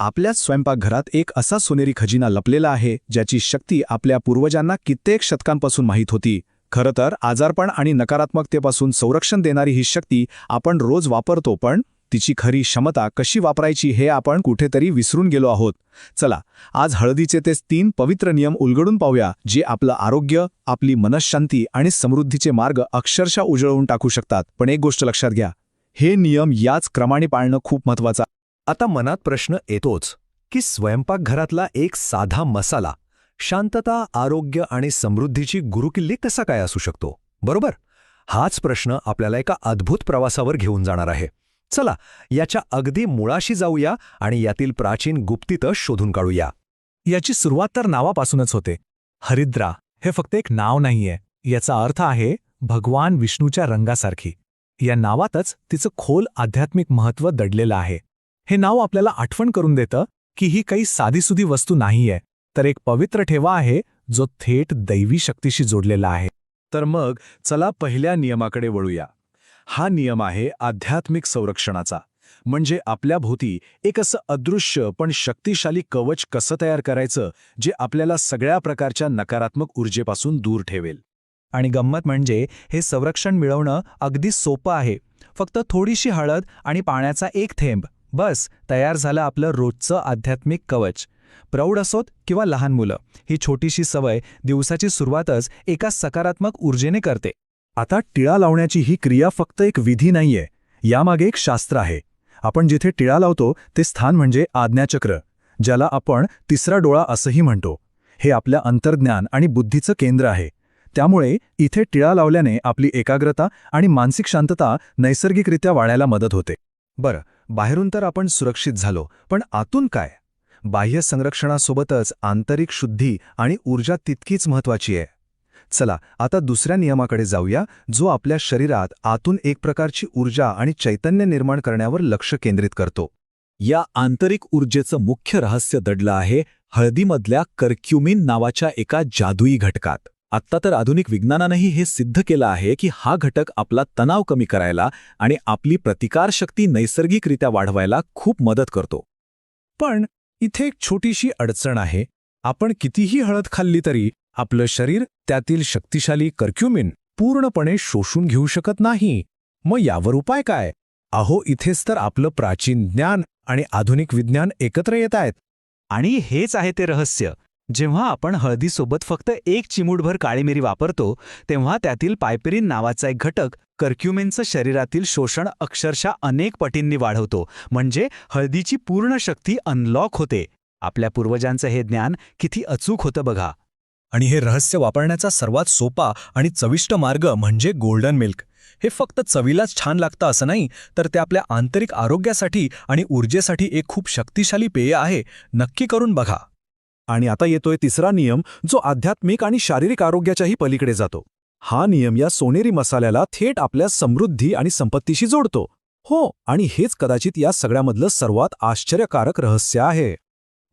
आपल्याच स्वयंपाकघरात एक असा सोनेरी खजिना लपलेला आहे ज्याची शक्ती आपल्या पूर्वजांना कित्येक शतकांपासून माहीत होती. खरं तर आजारपण आणि नकारात्मकतेपासून संरक्षण देणारी ही शक्ती आपण रोज वापरतो पण तिची खरी क्षमता कशी वापरायची हे आपण कुठेतरी विसरून गेलो आहोत. चला आज हळदीचे ते तीन पवित्र नियम उलगडून पाहूया जे आपलं आरोग्य आपली मनशांती आणि समृद्धीचे मार्ग अक्षरशः उजळवून टाकू शकतात. पण एक गोष्ट लक्षात घ्या हे नियम याच क्रमाने पाळणं खूप महत्वाचं आता मनात प्रश्न येतोच की स्वयंपाकघरातला एक साधा मसाला शांतता आरोग्य आणि समृद्धीची गुरुकिल्ली कसा काय असू शकतो? बरोबर? हाच प्रश्न आपल्याला एका अद्भुत प्रवासावर घेऊन जाणार आहे. चला याच्या अगदी मुळाशी जाऊया आणि यातील प्राचीन गुप्तितं शोधून काढूया. याची सुरुवात तर नावापासूनच होते. हरिद्रा हे फक्त एक नाव नाहीये. याचा अर्थ आहे भगवान विष्णूच्या रंगासारखी. या नावातच तिचं खोल आध्यात्मिक महत्त्व दडलेलं आहे. हे नाव आपल्याला आठवण करून देतं की ही काही साधीसुधी वस्तू नाहीये. तर एक पवित्र ठेवा आहे जो थेट दैवी शक्तीशी जोडलेला आहे. तर मग चला पहिल्या नियमाकडे वळूया. हा नियम आहे आध्यात्मिक संरक्षणाचा. म्हणजे आपल्या भोवती एक असं अदृश्य पण शक्तिशाली कवच कसं तयार करायचं जे आपल्याला सगळ्या प्रकारच्या नकारात्मक ऊर्जेपासून दूर ठेवेल. आणि गंमत म्हणजे हे संरक्षण मिळवणं अगदी सोपं आहे. फक्त थोडीशी हळद आणि पाण्याचा एक थेंब. बस तयार झालं आपलं रोजचं आध्यात्मिक कवच. प्रौढ असोत किंवा लहान मुलं ही छोटीशी सवय दिवसाची सुरुवातच एका सकारात्मक ऊर्जेने करते. आता टिळा लावण्याची ही क्रिया फक्त एक विधी नाहीये यामागे एक शास्त्र आहे. आपण जिथे टिळा लावतो ते स्थान म्हणजे आज्ञाचक्र ज्याला आपण तिसरा डोळा असंही म्हणतो. हे आपल्या अंतर्ज्ञान आणि बुद्धीचं केंद्र आहे. त्यामुळे इथे टिळा लावल्याने आपली एकाग्रता आणि मानसिक शांतता नैसर्गिकरित्या वाढायला मदत होते. बरं बाहेरून तर आपण सुरक्षित झालो पण आतून काय? बाह्य संरक्षणासोबतच आंतरिक शुद्धी आणि ऊर्जा तितकीच महत्वाची आहे. चला आता दुसऱ्या नियमाकडे जाऊया जो आपल्या शरीरात आतून एक प्रकारची ऊर्जा आणि चैतन्य निर्माण करण्यावर लक्ष केंद्रित करतो. या आंतरिक ऊर्जेचं मुख्य रहस्य दडलं आहे हळदीमधल्या कर्क्युमिन नावाच्या एका जादुई घटकात. आत्ता तर आधुनिक विज्ञानानंही हे सिद्ध केलं आहे की हा घटक आपला तणाव कमी करायला आणि आपली प्रतिकारशक्ती नैसर्गिकरित्या वाढवायला खूप मदत करतो. पण इथे एक छोटीशी अडचण आहे. आपण कितीही हळद खाल्ली तरी आपलं शरीर त्यातील शक्तिशाली कर्क्युमिन पूर्णपणे शोषून घेऊ शकत नाही. मग यावर उपाय काय? अहो इथेच तर आपलं प्राचीन ज्ञान आणि आधुनिक विज्ञान एकत्र येत आहेत. आणि हेच आहे ते रहस्य. जेव्हा आपण हळदीसोबत फक्त एक चिमूटभर काळी मिरी वापरतो तेव्हा त्यातील पायपेरिन नावाचा एक घटक कर्क्युमेनचं शरीरातील शोषण अक्षरशः अनेक पटींनी वाढवतो. म्हणजे हळदीची पूर्ण शक्ती अनलॉक होते. आपल्या पूर्वजांचं हे ज्ञान किती अचूक होतं बघा. आणि हे रहस्य वापरण्याचा सर्वात सोपा आणि चविष्ट मार्ग म्हणजे गोल्डन मिल्क. हे फक्त चवीलाच छान लागतं असं नाही तर ते आपल्या आंतरिक आरोग्यासाठी आणि ऊर्जेसाठी एक खूप शक्तिशाली पेय आहे. नक्की करून बघा. आणि आता येतोय तिसरा नियम जो आध्यात्मिक आणि शारीरिक आरोग्याच्याही पलीकडे जातो. हा नियम या सोनेरी मसाल्याला थेट आपल्या समृद्धी आणि संपत्तीशी जोडतो. हो आणि हेच कदाचित या सगळ्यामधलं सर्वात आश्चर्यकारक रहस्य आहे.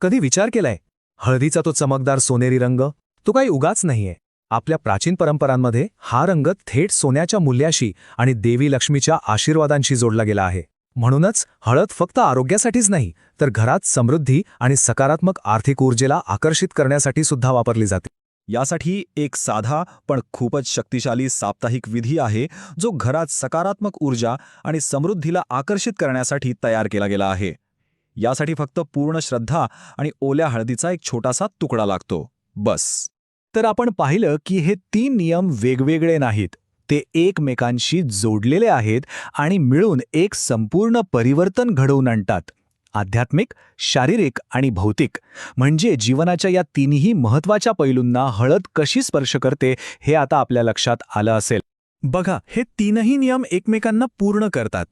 कधी विचार केलाय? हळदीचा तो चमकदार सोनेरी रंग? तो काही उगाच नाहीये. आपल्या प्राचीन परंपरांमध्ये हा रंग थेट सोन्याच्या मूल्याशी आणि देवी लक्ष्मीच्या आशीर्वादांशी जोडला गेला आहे. म्हणूनच हळद फक्त आरोग्यासाठीच नाही तर घरात समृद्धी आणि सकारात्मक आर्थिक ऊर्जेला आकर्षित करण्यासाठी सुद्धा वापरली जाते. यासाठी एक साधा पण खूपच शक्तिशाली साप्ताहिक विधी आहे जो घरात सकारात्मक ऊर्जा आणि समृद्धीला आकर्षित करण्यासाठी तयार केला गेला आहे. यासाठी फक्त पूर्ण श्रद्धा आणि ओल्या हळदीचा एक छोटासा तुकडा लागतो. बस. तर आपण पाहिलं की हे तीन नियम वेगवेगळे नाहीत. ते एकमेकांशी जोडलेले आहेत आणि मिळून एक संपूर्ण परिवर्तन घडवून आणतात. आध्यात्मिक शारीरिक आणि भौतिक. म्हणजे जीवनाच्या या तिन्ही महत्त्वाच्या पैलूंना हळद कशी स्पर्श करते हे आता आपल्या लक्षात आलं असेल. बघा हे तीनही नियम एकमेकांना पूर्ण करतात.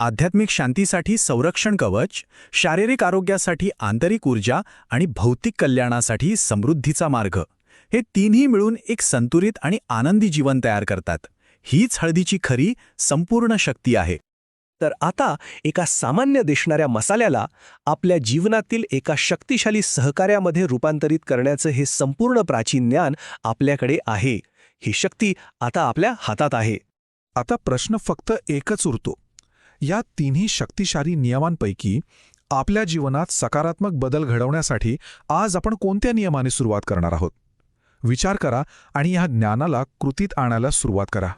आध्यात्मिक शांतीसाठी संरक्षण कवच शारीरिक आरोग्यासाठी आंतरिक ऊर्जा आणि भौतिक कल्याणासाठी समृद्धीचा मार्ग. हे तीनही मिळून एक संतुलित आणि आनंदी जीवन तयार करतात. हीच हळदीची खरी संपूर्ण शक्ती आहे. तर आता एका सामान्य दिसणाऱ्या मसाल्याला आपल्या जीवनातील एका शक्तिशाली सहकार्यामध्ये रूपांतरित करण्याचं हे संपूर्ण प्राचीन ज्ञान आपल्याकडे आहे. ही शक्ती आता आपल्या हातात आहे. आता प्रश्न फक्त एकच उरतो. या तिन्ही शक्तिशाली नियमांपैकी आपल्या जीवनात सकारात्मक बदल घडवण्यासाठी आज आपण कोणत्या नियमाने सुरुवात करणार आहोत? विचार करा आणि या ज्ञानाला कृतीत आणायला सुरुवात करा.